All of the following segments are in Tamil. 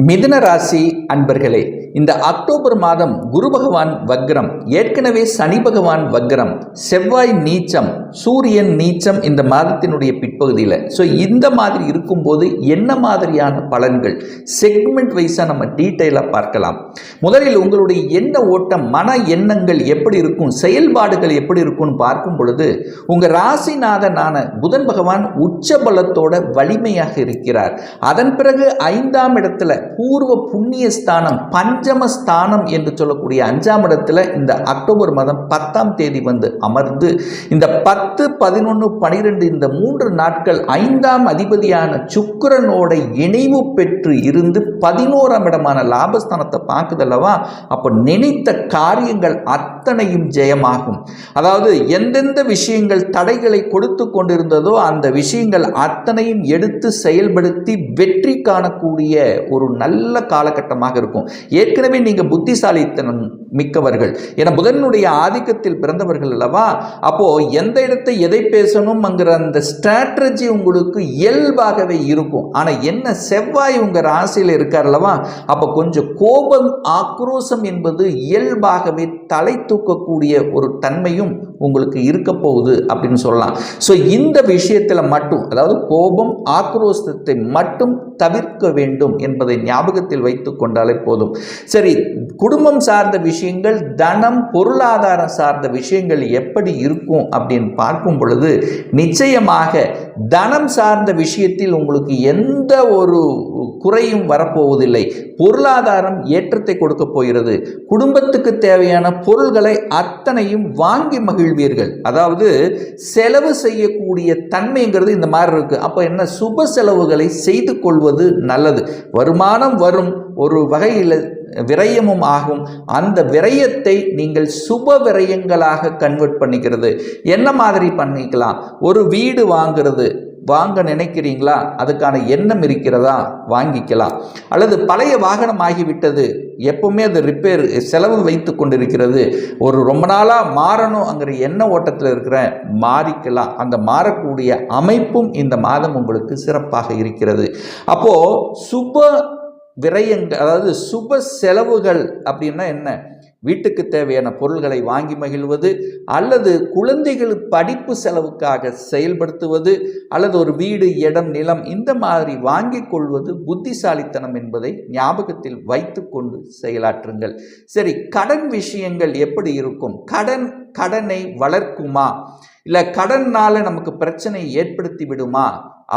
மிதுன ராசி அன்பர்களே இந்த அக்டோபர் மாதம் குரு பகவான் வக்ரம் ஏற்கனவே சனி பகவான் வக்ரம் செவ்வாய் நீச்சம் சூரியன் நீச்சம் இந்த மாதத்தினுடைய பிற்பகுதியில். ஸோ இந்த மாதிரி இருக்கும்போது என்ன மாதிரியான பலன்கள்? செக்மெண்ட் வைஸாக நம்ம டீட்டெயிலாக பார்க்கலாம். முதலில் உங்களுடைய எண்ண ஓட்டம் மன எண்ணங்கள் எப்படி இருக்கும் செயல்பாடுகள் எப்படி இருக்கும்னு பார்க்கும் பொழுது உங்கள் ராசிநாதனான புதன் பகவான் உச்ச பலத்தோட வலிமையாக இருக்கிறார். அதன் பிறகு ஐந்தாம் இடத்துல பூர்வ புண்ணிய ஸ்தானம் பஞ்சம ஸ்தானம் என்று சொல்லக்கூடிய அஞ்சாம் இடத்துல இந்த அக்டோபர் மாதம் பத்தாம் தேதி வந்து அமர்ந்து இந்த பத்து பதினொன்று பனிரெண்டு இந்த மூன்று நாட்கள் ஐந்தாம் அதிபதியான சுக்கரனோட இணைவு பெற்று இருந்து பதினோராம் இடமான லாபஸ்தானத்தை அல்லவா அப்போ நினைத்த காரியங்கள் அத்தனையும் ஜெயமாகும். அதாவது எந்தெந்த விஷயங்கள் தடைகளை கொடுத்து கொண்டிருந்ததோ அந்த விஷயங்கள் அத்தனையும் எடுத்து செயல்படுத்தி வெற்றி காணக்கூடிய ஒரு நல்ல காலகட்டமாக இருக்கும். ஏற்கனவே நீங்கள் புத்திசாலித்தனம் மிக்கவர்கள். என புதனுடைய ஆதிக்கத்தில் பிறந்தவர்கள் அல்லவா? அப்போ எந்த இடத்தை எதை பேசணும்ங்கிற அந்த ஸ்ட்ராட்டஜி உங்களுக்கு இயல்பாகவே இருக்கும். ஆனால் என்ன செவ்வாய் உங்கள் ராசியில் இருக்கார் அல்லவா? அப்போ கொஞ்சம் கோபம் ஆக்ரோஷம் என்பது இயல்பாகவே தலை தூக்கக்கூடிய ஒரு தன்மையும் உங்களுக்கு இருக்க போகுது அப்படின்னு சொல்லலாம். ஸோ இந்த விஷயத்தில் மட்டும் அதாவது கோபம் ஆக்ரோஷத்தை மட்டும் தவிர்க்க வேண்டும் என்பதை ஞாபகத்தில் வைத்து கொண்டாலே போதும். சரி குடும்பம் சார்ந்த விஷயங்கள் தனம் பொருளாதாரம் சார்ந்த விஷயங்கள் எப்படி இருக்கும் அப்படின்னு பார்க்கும் பொழுது நிச்சயமாக தனம் சார்ந்த விஷயத்தில் உங்களுக்கு எந்த ஒரு குறையும் வரப்போவதில்லை. பொருளாதாரம் ஏற்றத்தை கொடுக்க போகிறது. குடும்பத்துக்கு தேவையான பொருள்களை அத்தனையும் வாங்கி மகிழ்வீர்கள். அதாவது செலவு செய்யக்கூடிய தன்மைங்கிறது இந்த மாதிரி இருக்கு. அப்போ என்ன? சுப செலவுகளை செய்து கொள்வது நல்லது. வருமானம் வரும் ஒரு வகையில் விரயமும் ஆகும். அந்த விரயத்தை நீங்கள் சுப விரயங்களாக கன்வெர்ட் பண்ணிக்கிறது. என்ன மாதிரி பண்ணிக்கலாம்? ஒரு வீடு வாங்குறது. வாங்க நினைக்கிறீங்களா? அதுக்கான எண்ணம் இருக்கிறதா? வாங்கிக்கலாம். அல்லது பழைய வாகனம் ஆகிவிட்டது. எப்பவுமே அது ரிப்பேர் செலவு வைத்து கொண்டிருக்கிறது. ஒரு ரொம்ப நாளாக மாறணுங்கிற எண்ண ஓட்டத்தில் இருக்கிற மாறிக்கலாம். அந்த மாறக்கூடிய அமைப்பும் இந்த மாதம் உங்களுக்கு சிறப்பாக இருக்கிறது. அப்போது சுப விரயங்கள் அதாவது சுப செலவுகள் அப்படின்னா என்ன? வீட்டுக்கு தேவையான பொருள்களை வாங்கி மகிழ்வது அல்லது குழந்தைகள் படிப்பு செலவுக்காக செயல்படுத்துவது அல்லது ஒரு வீடு இடம் நிலம் இந்த மாதிரி வாங்கி கொள்வது புத்திசாலித்தனம் என்பதை ஞாபகத்தில் வைத்துக்கொண்டு செயலாற்றுங்கள். சரி கடன் விஷயங்கள் எப்படி இருக்கும்? கடன் கடனை வளர்க்குமா? இல்லை கடனால் நமக்கு பிரச்சனை ஏற்படுத்தி விடுமா?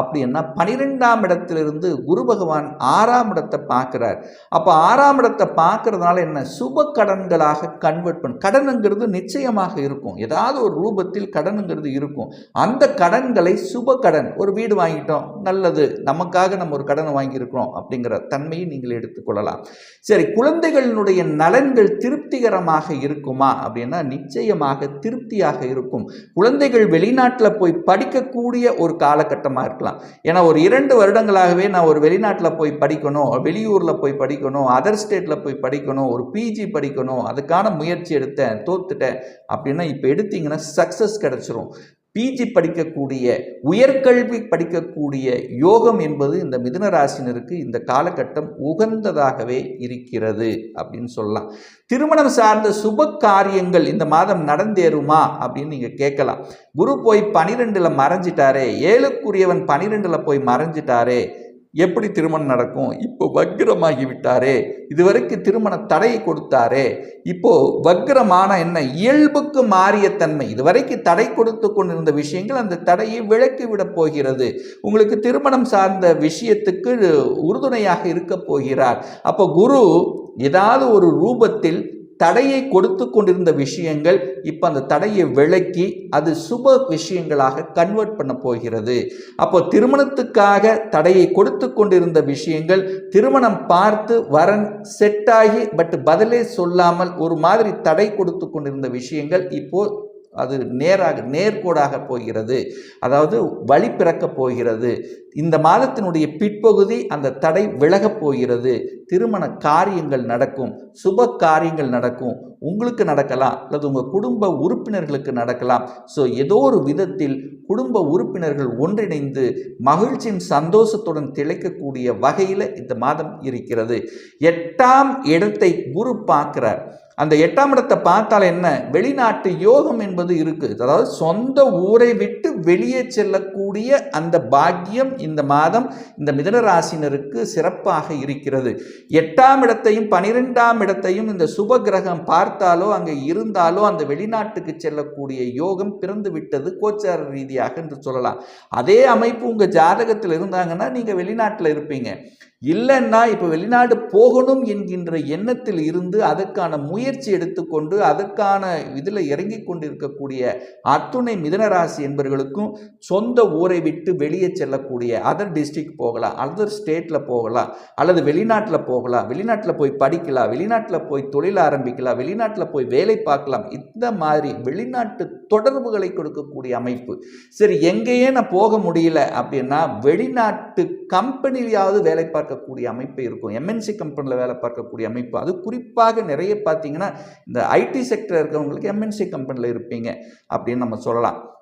அப்படின்னா பனிரெண்டாம் இடத்திலிருந்து குரு பகவான் ஆறாம் இடத்தை பார்க்குறார். அப்போ ஆறாம் இடத்தை பார்க்கறதுனால என்ன? சுப கடன்களாக கன்வெர்ட் பண்ண கடனுங்கிறது நிச்சயமாக இருக்கும். ஏதாவது ஒரு ரூபத்தில் கடனுங்கிறது இருக்கும். அந்த கடன்களை சுப கடன் ஒரு வீடு வாங்கிட்டோம் நல்லது நமக்காக நம்ம ஒரு கடனை வாங்கியிருக்கிறோம் அப்படிங்கிற தன்மையை நீங்கள் எடுத்துக்கொள்ளலாம் சரி குழந்தைகளினுடைய நலன்கள் திருப்திகரமாக இருக்குமா? அப்படின்னா நிச்சயமாக திருப்தியாக இருக்கும். குழந்தைகள் வெளிநாட்டில் போய் படிக்கக்கூடிய ஒரு காலகட்டமாக இருக்கலாம் ஏன்னா ஒரு இரண்டு வருடங்களாகவே நான் ஒரு வெளிநாட்டில் போய் படிக்கணும் வெளியூரில் போய் படிக்கணும் அதர் ஸ்டேட்டில் போய் படிக்கணும் ஒரு பிஜி படிக்கணும் அதுக்கான முயற்சி எடுத்தேன் தோத்துட்டேன். அப்படின்னா இப்போ எடுத்தீங்கன்னா சக்ஸஸ் கிடச்சிரும். பிஜி படிக்கக்கூடிய உயர்கல்வி படிக்கக்கூடிய யோகம் என்பது இந்த மிதுன ராசினருக்கு இந்த காலகட்டம் உகந்ததாகவே இருக்கிறது அப்படின்னு சொல்லலாம். திருமணம் சார்ந்த சுப காரியங்கள் இந்த மாதம் நடந்தேறுமா அப்படின்னு நீங்கள் கேட்கலாம். குரு போய் பனிரெண்டில் மறைஞ்சிட்டாரே ஏழுக்குரியவன் பனிரெண்டில் போய் மறைஞ்சிட்டாரே எப்படி திருமணம் நடக்கும்? இப்போ வக்ரமாகி விட்டாரே இதுவரைக்கும் திருமண தடை கொடுத்தாரே. இப்போ வக்ரமான என்ன? இயல்புக்கு மாறிய தன்மை. இதுவரைக்கும் தடை கொடுத்து கொண்டிருந்த விஷயங்கள் அந்த தடையை விளக்கி போகிறது. உங்களுக்கு திருமணம் சார்ந்த விஷயத்துக்கு உறுதுணையாக இருக்க போகிறார். அப்போ குரு ஏதாவது ஒரு ரூபத்தில் தடையை கொடுத்து கொண்டிருந்த விஷயங்கள் இப்போ அந்த தடையை விளக்கி அது சுப விஷயங்களாக கன்வெர்ட் பண்ண போகிறது. அப்போ திருமணத்துக்காக தடையை கொடுத்து கொண்டிருந்த விஷயங்கள் திருமணம் பார்த்து வரன் செட் ஆகி பட் பதிலே சொல்லாமல் ஒரு மாதிரி தடை கொடுத்து கொண்டிருந்த விஷயங்கள் இப்போ அது நேராக நேர்கோடாக போகிறது. அதாவது வழி பிறக்கப் போகிறது. இந்த மாதத்தினுடைய பிற்பகுதி அந்த தடை விலகப் போகிறது. திருமண காரியங்கள் நடக்கும். சுப காரியங்கள் நடக்கும். உங்களுக்கு நடக்கலாம். அல்லது உங்கள் குடும்ப உறுப்பினர்களுக்கு நடக்கலாம். ஸோ ஏதோ ஒரு விதத்தில் குடும்ப உறுப்பினர்கள் ஒன்றிணைந்து மகிழ்ச்சியின் சந்தோஷத்துடன் திளைக்கக்கூடிய வகையில் இந்த மாதம் இருக்கிறது. எட்டாம் இடத்தை குரு பார்க்கிறார். அந்த எட்டாம் இடத்தை பார்த்தால் என்ன? வெளிநாட்டு யோகம் என்பது இருக்குது அதாவது சொந்த ஊரை விட்டு வெளியே செல்லக்கூடிய அந்த பாக்கியம் இந்த மாதம் இந்த மிதனராசினருக்கு சிறப்பாக இருக்கிறது. எட்டாம் இடத்தையும் பனிரெண்டாம் இடத்தையும் இந்த சுப கிரகம் பார்த்தாலோ அங்கே இருந்தாலோ அந்த வெளிநாட்டுக்கு செல்லக்கூடிய யோகம் பிறந்து விட்டது கோச்சார ரீதியாக என்று சொல்லலாம். அதே அமைப்பு உங்கள் ஜாதகத்தில் இருந்தாங்கன்னா நீங்கள் வெளிநாட்டில் இருப்பீங்க. இல்லைன்னா இப்போ வெளிநாடு போகணும் என்கின்ற எண்ணத்தில் இருந்து அதற்கான முயற்சி எடுத்துக்கொண்டு அதற்கான இதில் இறங்கி கொண்டிருக்கக்கூடிய அத்துணை மிதனராசி என்பவர்களுக்கும் சொந்த ஊரை விட்டு வெளியே செல்லக்கூடிய அதர் டிஸ்ட்ரிக் போகலாம் அதர் ஸ்டேட்டில் போகலாம் அல்லது வெளிநாட்டில் போகலாம் வெளிநாட்டில் போய் படிக்கலாம் வெளிநாட்டில் போய் தொழில் ஆரம்பிக்கலாம் வெளிநாட்டில் போய் வேலை பார்க்கலாம். இந்த மாதிரி வெளிநாட்டு தொடர்புகளை கொடுக்கக்கூடிய அமைப்பு. சரி எங்கேயே நான் போக முடியல அப்படின்னா வெளிநாட்டு கம்பெனிலையாவது வேலை பார்க்கக்கூடிய அமைப்பு இருக்கும். எம்என்சி கம்பெனியில் வேலை பார்க்கக்கூடிய அமைப்பு. அது குறிப்பாக நிறைய பார்த்தீங்கன்னா இந்த ஐடி செக்டர் இருக்கிறவங்களுக்கு எம்என்சி கம்பெனியில் இருப்பீங்க அப்படின்னு நம்ம சொல்லலாம்.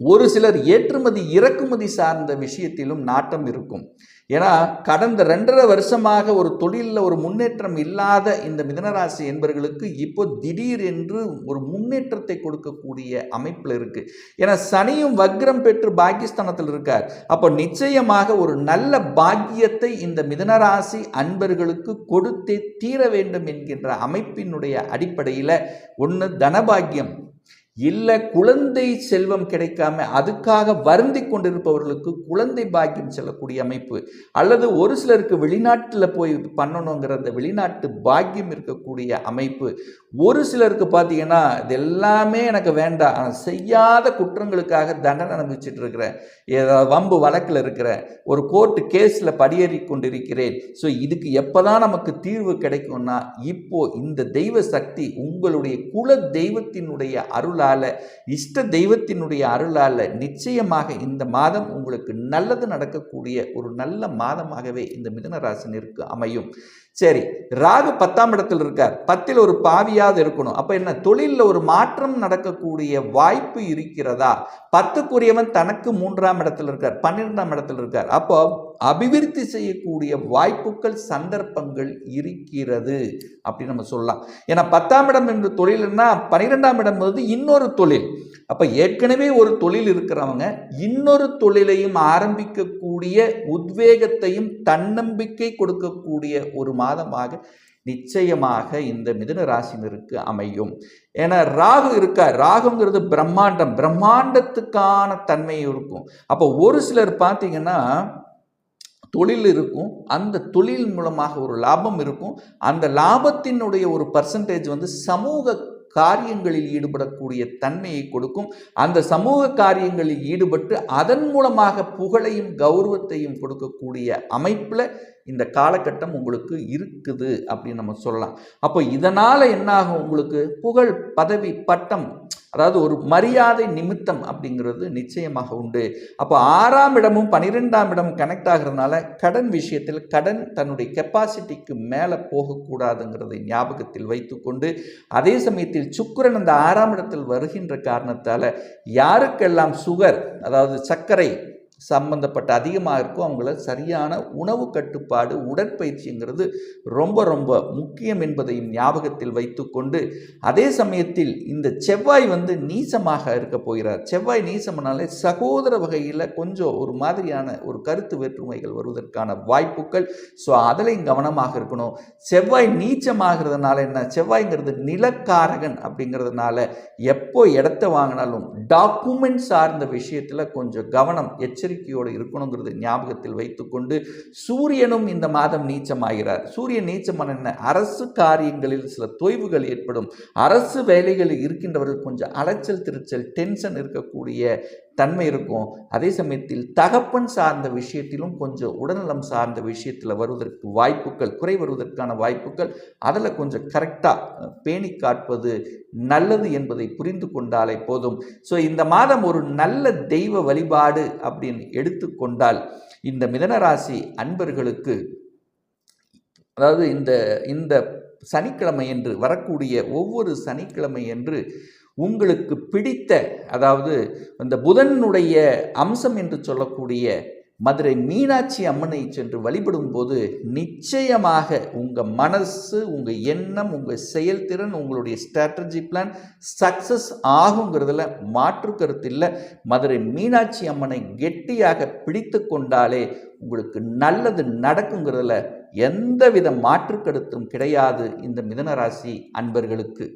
ஒரு சிலர் ஏற்றுமதி இறக்குமதி சார்ந்த விஷயத்திலும் நாட்டம் இருக்கும். ஏன்னா கடந்த ரெண்டரை வருஷமாக ஒரு தொழிலில் ஒரு முன்னேற்றம் இல்லாத இந்த மிதனராசி என்பவர்களுக்கு இப்போ திடீர் என்று ஒரு முன்னேற்றத்தை கொடுக்கக்கூடிய அமைப்பில் இருக்கு. ஏன்னா சனியும் வக்ரம் பெற்று பாகிஸ்தானத்தில் இருக்கார். அப்போ நிச்சயமாக ஒரு நல்ல பாக்கியத்தை இந்த மிதனராசி அன்பர்களுக்கு கொடுத்தே தீர வேண்டும் என்கின்ற அமைப்பினுடைய அடிப்படையில் ஒன்று தனபாகியம் இல்லை குழந்தை செல்வம் கிடைக்காம அதுக்காக வருந்தி கொண்டிருப்பவர்களுக்கு குழந்தை பாக்கியம் செல்லக்கூடிய அமைப்பு. அல்லது ஒரு சிலருக்கு வெளிநாட்டில் போய் பண்ணணுங்கிற அந்த வெளிநாட்டு பாக்கியம் இருக்கக்கூடிய அமைப்பு. ஒரு சிலருக்கு பார்த்தீங்கன்னா இது எல்லாமே எனக்கு வேண்டாம். ஆனால் செய்யாத குற்றங்களுக்காக தண்டனை அனுபவிச்சுட்டு இருக்கிறேன். ஏதாவது வம்பு வழக்கில் இருக்கிறேன். ஒரு கோர்ட்டு கேஸில் படியேறி கொண்டிருக்கிறேன். ஸோ இதுக்கு எப்போ தான் நமக்கு தீர்வு கிடைக்கும்னா இப்போ இந்த தெய்வ சக்தி உங்களுடைய குல தெய்வத்தினுடைய அருளால் இஷ்ட தெய்வத்தினுடைய அருளால் நிச்சயமாக இந்த மாதம் உங்களுக்கு நல்லது நடக்கக்கூடிய ஒரு நல்ல மாதமாகவே இந்த மிதன அமையும். சரி ராகு பத்தாம் இடத்தில் இருக்கார். பத்தில் ஒரு பாவியாவது இருக்கணும். அப்போ என்ன தொழிலில் ஒரு மாற்றம் நடக்கக்கூடிய வாய்ப்பு இருக்கிறதா? பத்துக்குரியவன் தனக்கு மூன்றாம் இடத்தில் இருக்கார் பன்னிரெண்டாம் இடத்தில் இருக்கார். அப்போ அபிவிருத்தி செய்யக்கூடிய வாய்ப்புகள் சந்தர்ப்பங்கள் இருக்கிறது அப்படின்னு நம்ம சொல்லலாம். ஏன்னா பத்தாம் இடம் என்று தொழில்னா பன்னிரெண்டாம் இடம் வந்து இன்னொரு தொழில். அப்போ ஏற்கனவே ஒரு தொழில் இருக்கிறவங்க இன்னொரு தொழிலையும் ஆரம்பிக்கக்கூடிய உத்வேகத்தையும் தன்னம்பிக்கை கொடுக்கக்கூடிய ஒரு மாதமாக நிச்சயமாக இந்த மிதுன ராசினருக்கு அமையும். ஏன்னா ராகு இருக்கா? ராகுங்கிறது பிரம்மாண்டம். பிரம்மாண்டத்துக்கான தன்மை இருக்கும். அப்போ ஒரு சிலர் பார்த்தீங்கன்னா தொழில் இருக்கும். அந்த தொழில் மூலமாக ஒரு லாபம் இருக்கும். அந்த லாபத்தினுடைய ஒரு பர்சன்டேஜ் வந்து சமூக காரியங்களில் ஈடுபடக்கூடிய தன்மையை கொடுக்கும். அந்த சமூக காரியங்களில் ஈடுபட்டு அதன் மூலமாக புகழையும் கௌரவத்தையும் கொடுக்கக்கூடிய அமைப்பில் இந்த காலகட்டம் உங்களுக்கு இருக்குது அப்படின்னு நம்ம சொல்லலாம். அப்போ இதனால் என்னாகும் உங்களுக்கு? புகழ் பதவி பட்டம் அதாவது ஒரு மரியாதை நிமித்தம் அப்படிங்கிறது நிச்சயமாக உண்டு. அப்போ ஆறாம் இடமும் பன்னிரெண்டாம் இடமும் கனெக்ட் ஆகிறதுனால கடன் விஷயத்தில் கடன் தன்னுடைய கெப்பாசிட்டிக்கு மேலே போகக்கூடாதுங்கிறதை ஞாபகத்தில் வைத்துக்கொண்டு அதே சமயத்தில் சுக்கரன் அந்த ஆறாம் இடத்தில் வருகின்ற காரணத்தால் யாருக்கெல்லாம் சுகர் அதாவது சர்க்கரை சம்பந்தப்பட்ட அதிகமாக இருக்கோ அவங்கள சரியான உணவு கட்டுப்பாடு உடற்பயிற்சிங்கிறது ரொம்ப ரொம்ப முக்கியம் என்பதையும் ஞாபகத்தில் வைத்துக்கொண்டு அதே சமயத்தில் இந்த செவ்வாய் வந்து நீசமாக இருக்க போகிறார். செவ்வாய் நீசம்னாலே சகோதர வகையில் கொஞ்சம் ஒரு மாதிரியான ஒரு கருத்து வேற்றுமைகள் வருவதற்கான வாய்ப்புகள். ஸோ அதிலையும் கவனமாக இருக்கணும். செவ்வாய் நீச்சமாகிறதுனால என்ன? செவ்வாய்ங்கிறது நிலக்காரகன் அப்படிங்கிறதுனால எப்போ இடத்த வாங்கினாலும் டாக்குமெண்ட் சார்ந்த விஷயத்தில் கொஞ்சம் கவனம் எச்சரிக்கை எச்சரிக்கையோடு இருக்கணுங்கிறது ஞாபகத்தில் வைத்துக்கொண்டு சூரியனும் இந்த மாதம் நீச்சமாகிறார். சூரியன் நீச்சம் என்ன அரசு காரியங்களில் சில தொய்வுகள் ஏற்படும். அரசு வேலைகளில் இருக்கின்றவர்கள் கொஞ்சம் அலைச்சல் திருச்சல் டென்ஷன் இருக்கக்கூடிய தன்மை இருக்கும். அதே சமயத்தில் தகப்பன் சார்ந்த விஷயத்திலும் கொஞ்சம் உடல்நலம் சார்ந்த விஷயத்தில் வருவதற்கு வாய்ப்புகள் குறை வருவதற்கான வாய்ப்புகள் அதில் கொஞ்சம் கரெக்டாக பேணி காட்பது நல்லது என்பதை புரிந்து கொண்டாலே போதும். ஸோ இந்த மாதம் ஒரு நல்ல தெய்வ வழிபாடு அப்படின்னு எடுத்துக்கொண்டால் இந்த மிதனராசி அன்பர்களுக்கு அதாவது இந்த இந்த சனிக்கிழமை என்று வரக்கூடிய ஒவ்வொரு சனிக்கிழமை என்று உங்களுக்கு பிடித்த அதாவது இந்த புதனுடைய அம்சம் என்று சொல்லக்கூடிய மதுரை மீனாட்சி அம்மனை சென்று வழிபடும் போது நிச்சயமாக உங்கள் மனசு உங்கள் எண்ணம் உங்கள் செயல்திறன் உங்களுடைய ஸ்ட்ராட்டஜி பிளான் சக்ஸஸ் ஆகுங்கிறதுல மாற்று கருத்து இல்லை. மதுரை மீனாட்சி அம்மனை கெட்டியாக பிடித்து கொண்டாலே உங்களுக்கு நல்லது நடக்குங்கிறதுல எந்தவித மாற்று கருத்தும் கிடையாது இந்த மிதனராசி அன்பர்களுக்கு.